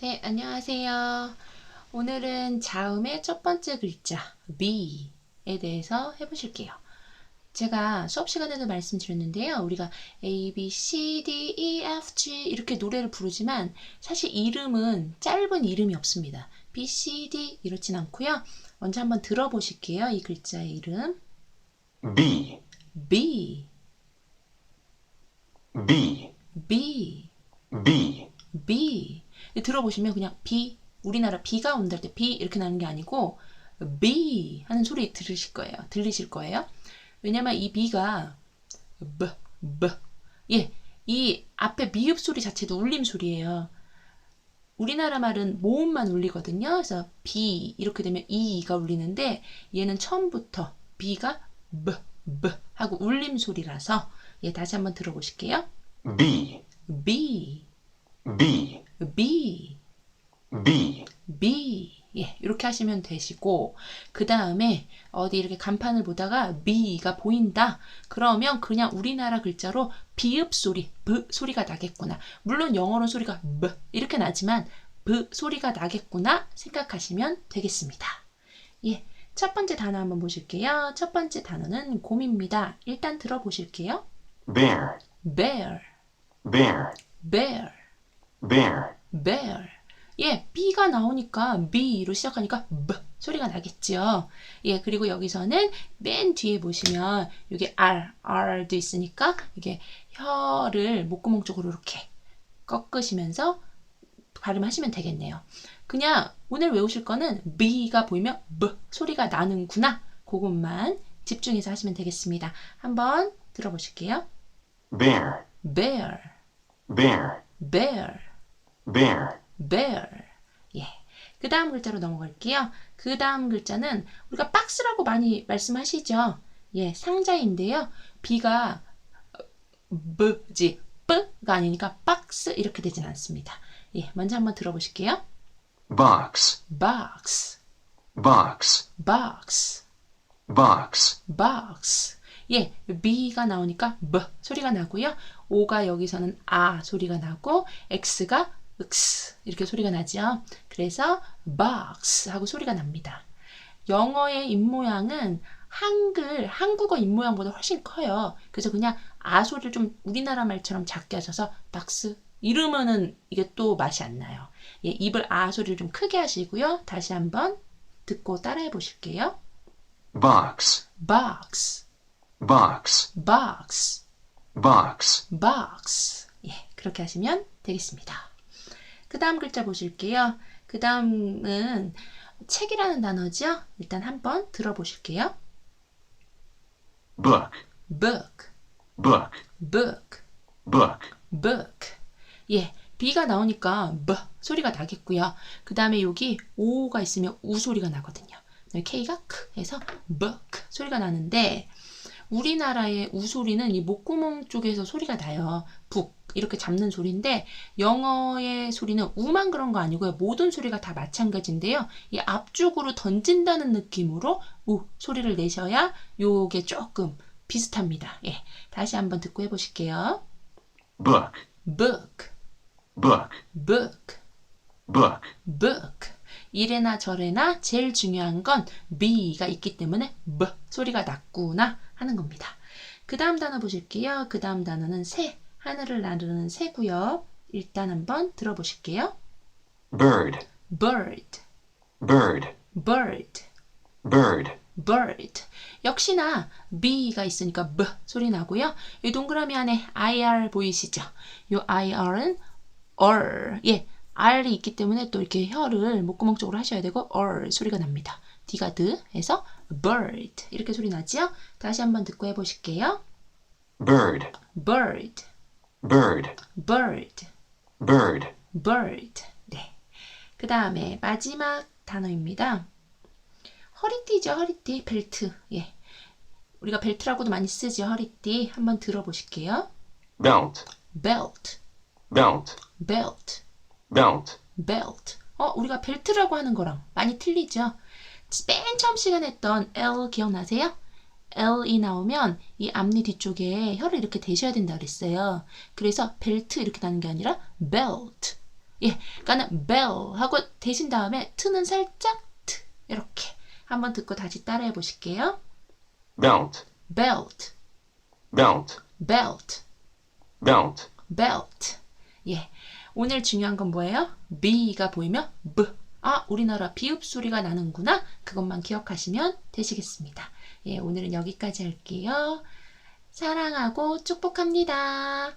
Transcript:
네, 안녕하세요. 오늘은 자음의 첫 번째 글자 B에 대해서 해보실게요. 제가 수업 시간에도 말씀드렸는데요. 우리가 A, B, C, D, E, F, G 이렇게 노래를 부르지만 사실 이름은 짧은 이름이 없습니다. B, C, D 이렇진 않고요. 먼저 한번 들어보실게요. 이 글자의 이름 B, B, B, B, B, B 들어보시면 그냥 B 우리나라 비가 온다 할때 B 이렇게 나는 게 아니고 B 하는 소리 들으실 거예요. 들리실 거예요. 왜냐면 이 B가 B, B 예, 이 앞에 미흡 소리 자체도 울림 소리예요. 우리나라 말은 모음만 울리거든요. 그래서 B 이렇게 되면 E가 울리는데 얘는 처음부터 B가 B, B 하고 울림 소리라서 예, 다시 한번 들어보실게요. B, B, B, B, B, B. 예, 이렇게 하시면 되시고, 그 다음에 어디 이렇게 간판을 보다가 B가 보인다. 그러면 그냥 우리나라 글자로 비읍 소리, B 소리가 나겠구나. 물론 영어로 소리가 B 이렇게 나지만 B 소리가 나겠구나 생각하시면 되겠습니다. 예, 첫 번째 단어 한번 보실게요. 첫 번째 단어는 곰입니다. 일단 들어보실게요. bear, bear, bear, bear. Bear, bear. 예, B가 나오니까 B로 시작하니까 B 소리가 나겠죠. 예, 그리고 여기서는 맨 뒤에 보시면 여기 R, R도 있으니까 이게 혀를 목구멍 쪽으로 이렇게 꺾으시면서 발음하시면 되겠네요. 그냥 오늘 외우실 거는 B가 보이면 B 소리가 나는구나. 그것만 집중해서 하시면 되겠습니다. 한번 들어보실게요. bear, bear, bear, bear. Bear, bear. 예. 그 다음 글자로 넘어갈게요. 그 다음 글자는 우리가 박스라고 많이 말씀하시죠. 예, 상자인데요. B가 B지, B가 아니니까 박스 이렇게 되진 않습니다. 예, 먼저 한번 들어보실게요. box, box, box, box, box, box. 예, B가 나오니까 B 소리가 나고요. O가 여기서는 아 소리가 나고 X가 x 이렇게 소리가 나죠. 그래서 box 하고 소리가 납니다. 영어의 입모양은 한글, 한국어 입모양보다 훨씬 커요. 그래서 그냥 아 소리를 좀 우리나라 말처럼 작게 하셔서 박스 이러면은 이게 또 맛이 안 나요. 예, 입을 아 소리를 좀 크게 하시고요. 다시 한번 듣고 따라해 보실게요. box, box, box, box, box, box. 예, 그렇게 하시면 되겠습니다. 그 다음 글자 보실게요. 그 다음은 책이라는 단어죠. 일단 한번 들어보실게요. book, book, book, book, book, book. 예, B가 나오니까 B 소리가 나겠고요. 그 다음에 여기 O가 있으면 U 소리가 나거든요. K가 크 해서 book 소리가 나는데 우리나라의 우 소리는 이 목구멍 쪽에서 소리가 나요. 북 이렇게 잡는 소리인데 영어의 소리는 우만 그런 거 아니고요. 모든 소리가 다 마찬가지인데요. 이 앞쪽으로 던진다는 느낌으로 우 소리를 내셔야 요게 조금 비슷합니다. 예. 다시 한번 듣고 해 보실게요. book, book, book, book, book, book. 이래나 저래나 제일 중요한 건 B가 있기 때문에 B 소리가 났구나 하는 겁니다. 그 다음 단어 보실게요. 그 다음 단어는 새, 하늘을 나르는 새고요. 일단 한번 들어보실게요. bird, bird, bird, bird, bird, bird. 역시나 B가 있으니까 B 소리 나고요. 이 동그라미 안에 IR 보이시죠? 이 IR은 R, 예, R이 있기 때문에 또 이렇게 혀를 목구멍 쪽으로 하셔야 되고 R 소리가 납니다. D가 드 해서 bird 이렇게 소리 나지요? 다시 한번 듣고 해보실게요. bird, bird, bird, bird, bird, bird. 네. 그 다음에 마지막 단어입니다. 허리띠죠, 허리띠, 벨트. 예. 우리가 벨트라고도 많이 쓰죠, 허리띠. 한번 들어보실게요. belt, belt, belt, belt, belt, belt. 어, 우리가 벨트라고 하는 거랑 많이 틀리죠? 맨 처음 시간에 했던 L 기억나세요? L이 나오면 이 앞니 뒤쪽에 혀를 이렇게 대셔야 된다 그랬어요. 그래서 벨트 이렇게 나는 게 아니라 belt, 예, 그러니까는 bell 하고 대신 다음에 t는 살짝 t 이렇게 한번 듣고 다시 따라해 보실게요. belt, belt, belt, belt, belt, belt. 예, 오늘 중요한 건 뭐예요? b가 보이면 b. 아, 우리나라 비읍 소리가 나는구나. 그것만 기억하시면 되시겠습니다. 예, 오늘은 여기까지 할게요. 사랑하고 축복합니다.